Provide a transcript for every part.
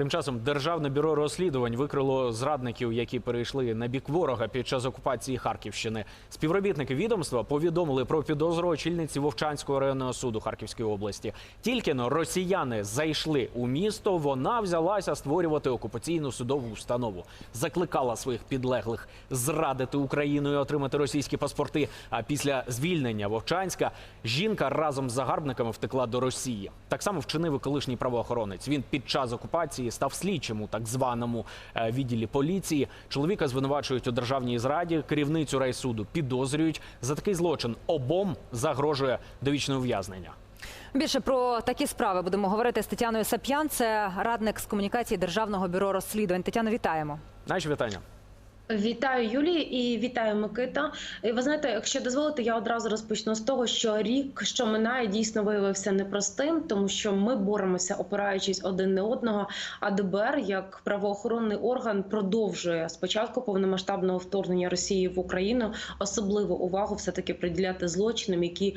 Тим часом Державне бюро розслідувань викрило зрадників, які перейшли на бік ворога під час окупації Харківщини. Співробітники відомства повідомили про підозру очільниці Вовчанського районного суду Харківської області. Тільки но росіяни зайшли у місто. Вона взялася створювати окупаційну судову установу, закликала своїх підлеглих зрадити Україну і отримати російські паспорти. А після звільнення Вовчанська жінка разом з загарбниками втекла до Росії. Так само вчинив і колишній правоохоронець. Він під час окупації став слідчим у так званому е, відділі поліції. Чоловіка звинувачують у державній зраді. Керівницю райсуду підозрюють за такий злочин. Обом загрожує довічне ув'язнення. Більше про такі справи будемо говорити з Тетяною Сап'ян. Це радник з комунікації Державного бюро розслідувань. Тетяно, вітаємо. Наші вітання. Вітаю Юлії і вітаю Микита. І ви знаєте, якщо дозволите, я одразу розпочну з того, що рік, що минає, дійсно виявився непростим, тому що ми боремося, опираючись один на одного. А ДБР як правоохоронний орган продовжує спочатку повномасштабного вторгнення Росії в Україну особливу увагу все таки приділяти злочинам, які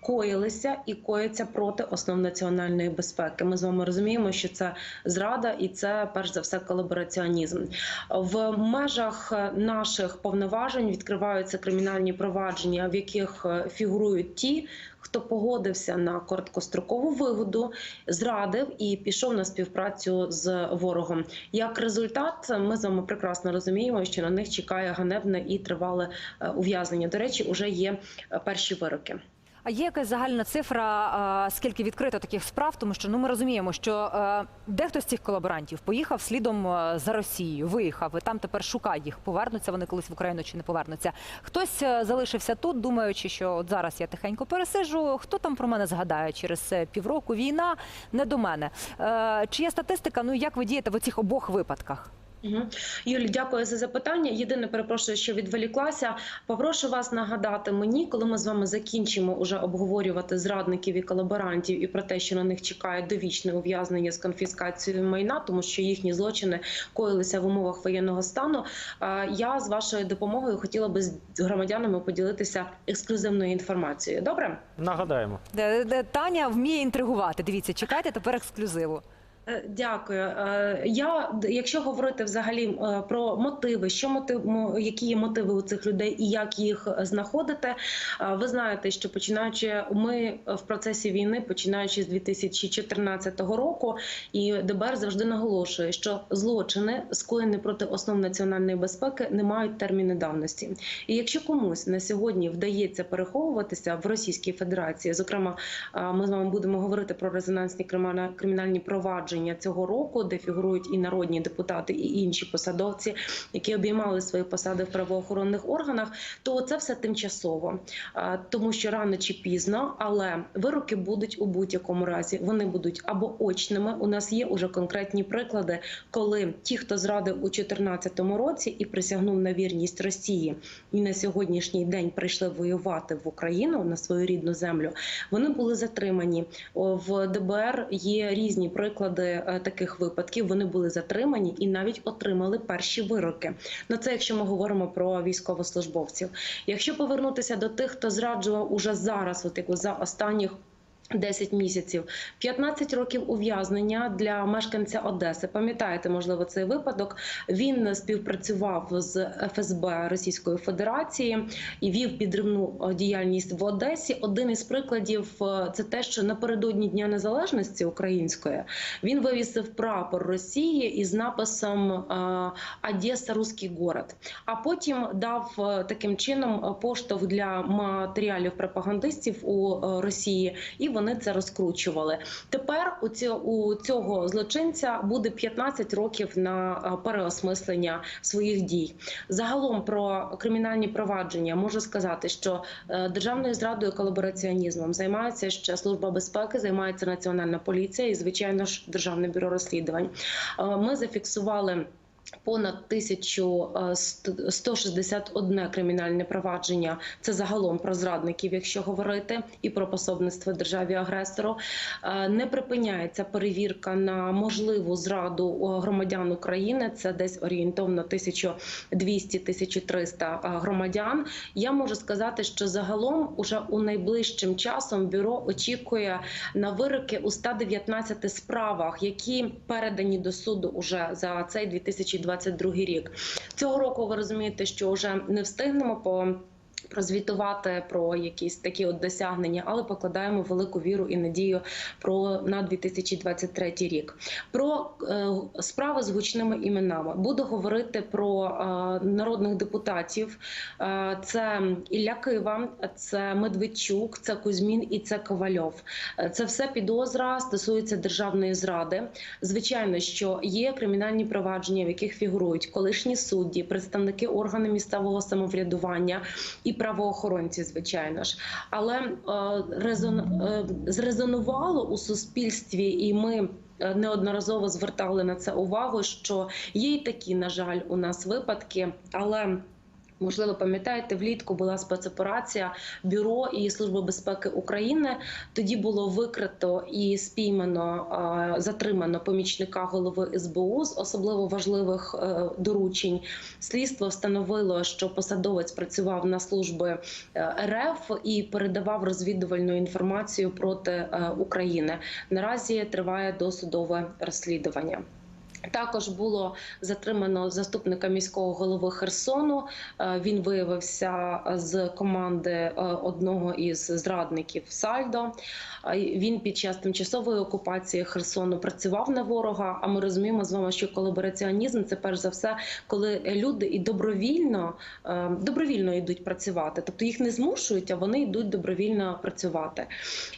коїлися і кояться проти основ національної безпеки. Ми з вами розуміємо, що це зрада і це перш за все колабораціонізм. В межах наших повноважень відкриваються кримінальні провадження, в яких е, фігурують ті. Хто погодився на короткострокову вигоду, зрадив і пішов на співпрацю з ворогом. Як результат, ми з вами прекрасно розуміємо, що на них чекає ганебне і тривале е, ув'язнення. До речі, вже є е, перші вироки. А є якась загальна цифра, скільки відкрито таких справ? Тому що ну ми розуміємо, що е, дехто з цих колаборантів поїхав слідом е, за Росією, виїхав і там тепер шукає їх. Повернуться вони колись в Україну чи не повернуться. Хтось е, залишився тут, думаючи, що от зараз я тихенько пересижу. Хто там про мене згадає через півроку? Війна не до мене. Чи є статистика? Ну як ви дієте в оцих обох випадках? Юлі, дякую за запитання. Єдине, перепрошую, що відволіклася. Попрошу вас нагадати мені, коли ми з вами закінчимо уже обговорювати зрадників і колаборантів і про те, що на них чекає довічне ув'язнення з конфіскацією майна, тому що їхні злочини коїлися в умовах воєнного стану. Я з вашою допомогою хотіла би з громадянами поділитися ексклюзивною інформацією. Добре? Нагадаємо. Таня вміє інтригувати. Дивіться, чекайте тепер ексклюзиву. Е, Дякую. Е, Я якщо говорити взагалі е, про мотиви, що мотив, мо- які є мотиви у цих людей і як їх знаходити, ви знаєте, що починаючи ми в процесі війни, починаючи з 2014 року, і ДБР завжди наголошує, що злочини скоєні проти основ національної безпеки не мають терміни давності. І якщо комусь на сьогодні вдається переховуватися в Російській Федерації, зокрема, ми з вами будемо говорити про резонансні криміна- кримінальні провадження цього року, де фігурують і народні депутати, і інші посадовці, які обіймали свої посади в правоохоронних органах, то це все тимчасово, тому що рано чи пізно, але вироки будуть у будь-якому разі. Вони будуть або очними. У нас є уже конкретні приклади, коли ті, хто зрадив у 2014 році і присягнув на вірність Росії, і на сьогоднішній день прийшли воювати в Україну на свою рідну землю. Вони були затримані в ДБР. Є різні приклади е, таких випадків. Вони були затримані і навіть отримали перші вироки. На це якщо ми говоримо про військовослужбовців. Якщо повернутися до тих, хто зраджував уже зараз, от як за останніх. 10 місяців, 15 років ув'язнення для мешканця Одеси. Пам'ятаєте, можливо, цей випадок. Він співпрацював з ФСБ Російської Федерації і вів підривну е, діяльність в Одесі. Один із прикладів е, це те, що напередодні Дня Незалежності української він вивісив прапор Росії із написом е, Одеса, Руський город. А потім дав таким чином поштовх для матеріалів пропагандистів у Росії, і вони це розкручували. Тепер у цього, у цього злочинця буде 15 років на е, переосмислення своїх дій. Загалом про кримінальні провадження можу сказати, що е, державною зрадою колабораціонізмом займається ще служба безпеки, займається національна поліція і звичайно ж державне бюро розслідувань. Е, Ми зафіксували. Понад е, 1161 кримінальне провадження це загалом про зрадників, якщо говорити, і про пособництво державі агресору. Е, Не припиняється перевірка на можливу зраду е, громадян України. Це десь орієнтовно 1200-1300 громадян. Я можу сказати, що загалом уже у найближчим часом бюро очікує на вироки у 119 справах, які передані до суду уже за цей 2022 рік. Цього року ви розумієте, що вже не встигнемо по. Прозвітувати про якісь такі от досягнення, але покладаємо велику віру і надію про на 2023 рік. Про е, справи з гучними іменами буду говорити про е, народних депутатів. Е, це Ілля Кива, це Медведчук, це Кузьмін і це Ковальов. Е, Це все підозра стосується державної зради. Звичайно, що є кримінальні провадження, в яких фігурують колишні судді, представники органів місцевого самоврядування і правоохоронці, звичайно ж. Але е, резон, е, зрезонувало у суспільстві, і ми. е, Неодноразово звертали на це увагу, що є й такі, на жаль, у нас випадки, але Можливо, пам'ятаєте, влітку була спецоперація Бюро і Служби безпеки України. Тоді було викрито і спіймано затримано помічника голови СБУ з особливо важливих е, доручень. Слідство встановило, що посадовець працював на служби е, РФ і передавав розвідувальну інформацію проти е, України. Наразі триває досудове розслідування. Також було затримано заступника міського голови Херсону. Е, Він виявився з команди е, одного із зрадників Сальдо. Е, Він під час тимчасової окупації Херсону працював на ворога. А ми розуміємо з вами, що колабораціонізм це перш за все, коли люди і добровільно е, добровільно йдуть працювати, тобто їх не змушують, а вони йдуть добровільно працювати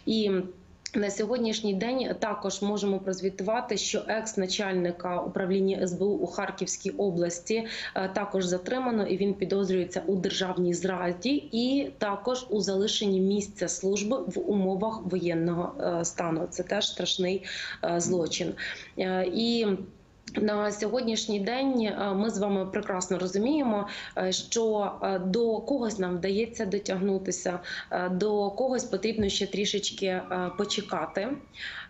і. На сьогоднішній день також можемо прозвітувати, що екс-начальника управління СБУ у Харківській області е, також затримано, і він підозрюється у державній зраді, і також у залишенні місця служби в умовах воєнного е, стану. Це теж страшний е, злочин. І на сьогоднішній день е, ми з вами прекрасно розуміємо, е, що е, до когось нам вдається дотягнутися, до когось потрібно ще трішечки почекати.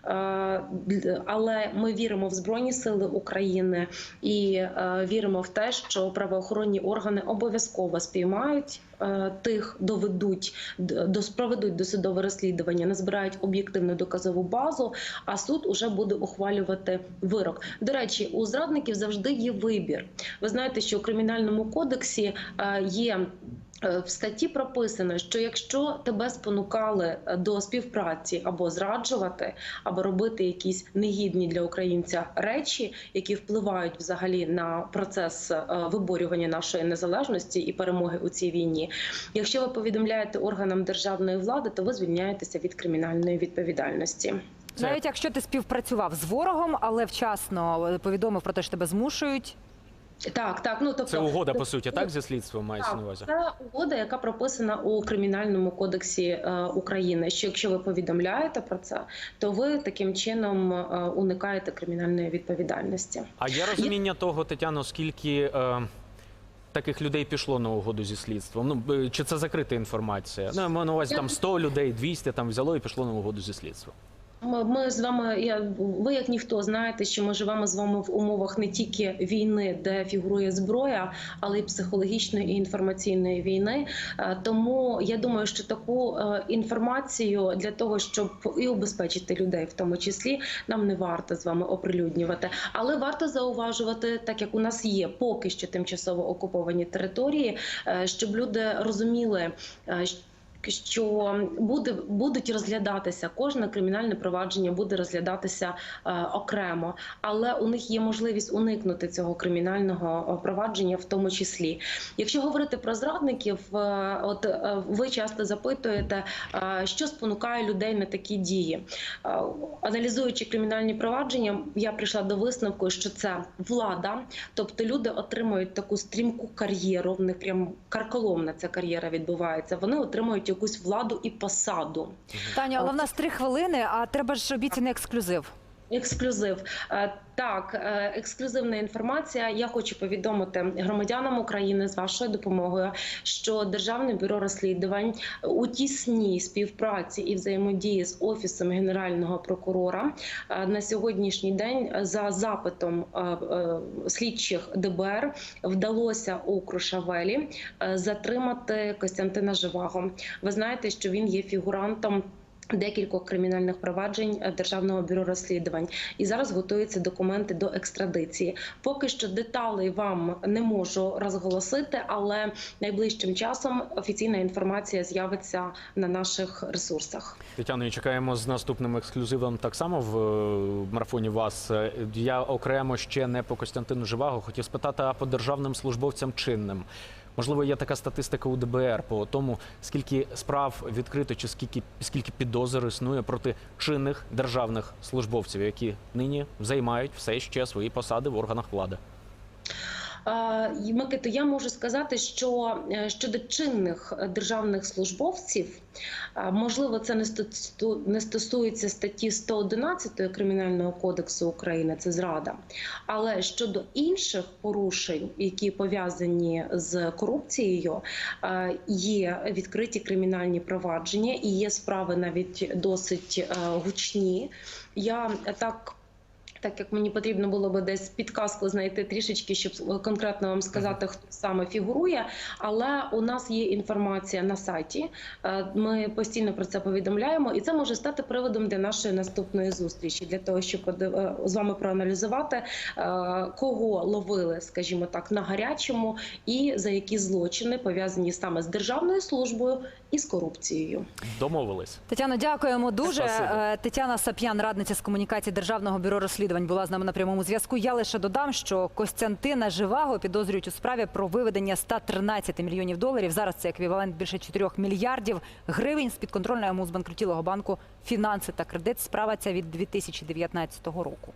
Е, Але ми віримо в Збройні Сили України і е, віримо в те, що правоохоронні органи обов'язково спіймають е, тих, доведуть до проведуть досудове розслідування, назбирають об'єктивну доказову базу, а суд уже буде ухвалювати вирок. До речі, у зрадників завжди є вибір. Ви знаєте, що у кримінальному кодексі є. В статті прописано, що якщо тебе спонукали до співпраці або зраджувати, або робити якісь негідні для українця речі, які впливають взагалі на процес е, виборювання нашої незалежності і перемоги у цій війні, якщо ви повідомляєте органам державної влади, то ви звільняєтеся від кримінальної відповідальності. Навіть якщо ти співпрацював з ворогом, але вчасно повідомив про те, що тебе змушують. Так, так, ну тобто Це угода по суті, так зі слідством мається на увазі. це угода, яка прописана у кримінальному кодексі е, України. Що якщо ви повідомляєте про це, то ви таким чином е, уникаєте кримінальної відповідальності. А є розуміння того, Тетяно, скільки е, таких людей пішло на угоду зі слідством? Ну чи це закрита інформація? Ну, я маю на увазі там 100 людей, 200 там взяло і пішло на угоду зі слідством. Ми, з вами, я ви як ніхто знаєте, що ми живемо з вами в умовах не тільки війни, де фігурує зброя, але й психологічної і інформаційної війни. Е, Тому я думаю, що таку е, інформацію для того, щоб і убезпечити людей, в тому числі, нам не варто з вами оприлюднювати. Але варто зауважувати, так як у нас є поки що тимчасово окуповані території, е, щоб люди розуміли. Що буде будуть розглядатися кожне кримінальне провадження буде розглядатися е, окремо, але у них є можливість уникнути цього кримінального е, провадження, в тому числі. Якщо говорити про зрадників, е, от е, ви часто запитуєте, е, що спонукає людей на такі дії. Е, аналізуючи кримінальні провадження, я прийшла до висновку, що це влада, тобто люди отримують таку стрімку кар'єру. В них прям карколомна ця кар'єра відбувається. Вони отримують якусь владу і посаду. Таня, але в нас три хвилини, а треба ж обіцяний ексклюзив. Ексклюзив Е, так, е, ексклюзивна інформація. Я хочу повідомити громадянам України з вашою допомогою, що Державне бюро розслідувань у тісній співпраці і взаємодії з офісом генерального прокурора е, на сьогоднішній день за запитом слідчих ДБР вдалося у Крушавелі затримати Костянтина Живаго. Ви знаєте, що він є фігурантом. Декількох кримінальних проваджень е, Державного бюро розслідувань і зараз готуються документи до екстрадиції. Поки що деталей вам не можу розголосити, але найближчим часом офіційна інформація з'явиться на наших ресурсах. Тетяно, чекаємо з наступним ексклюзивом так само в е, марафоні вас. Е, Я окремо ще не по Костянтину Живаго хотів спитати, а по державним службовцям чинним. Можливо, є така статистика у ДБР по тому, скільки справ відкрито чи скільки, скільки підозр існує проти чинних державних службовців, які нині займають все ще свої посади в органах влади. Микито, я можу сказати, що е, щодо чинних державних службовців, можливо, це не стосується статті 111 Кримінального кодексу України, це зрада. Але щодо інших порушень, які пов'язані з корупцією, є відкриті кримінальні провадження і є справи навіть досить е, гучні. Я так. Так як мені потрібно було би десь підказку знайти трішечки, щоб конкретно вам сказати, хто саме фігурує. Але у нас є інформація на сайті. е, Ми постійно про це повідомляємо, і це може стати приводом для нашої наступної зустрічі, для того, щоб е, з вами проаналізувати, е, кого ловили, скажімо так, на гарячому, і за які злочини пов'язані саме з державною службою і з корупцією. Домовились. Тетяно, дякуємо дуже. Спасибі. Е, Тетяна Сап'ян, радниця з комунікації Державного бюро розслідувань, була з нами на прямому зв'язку. Я лише додам, що Костянтина Живаго підозрюють у справі про виведення 113 мільйонів доларів. Зараз це еквівалент більше 4 мільярдів гривень з підконтрольного йому збанкрутілого банку фінанси та кредит. Справа ця від 2019 року.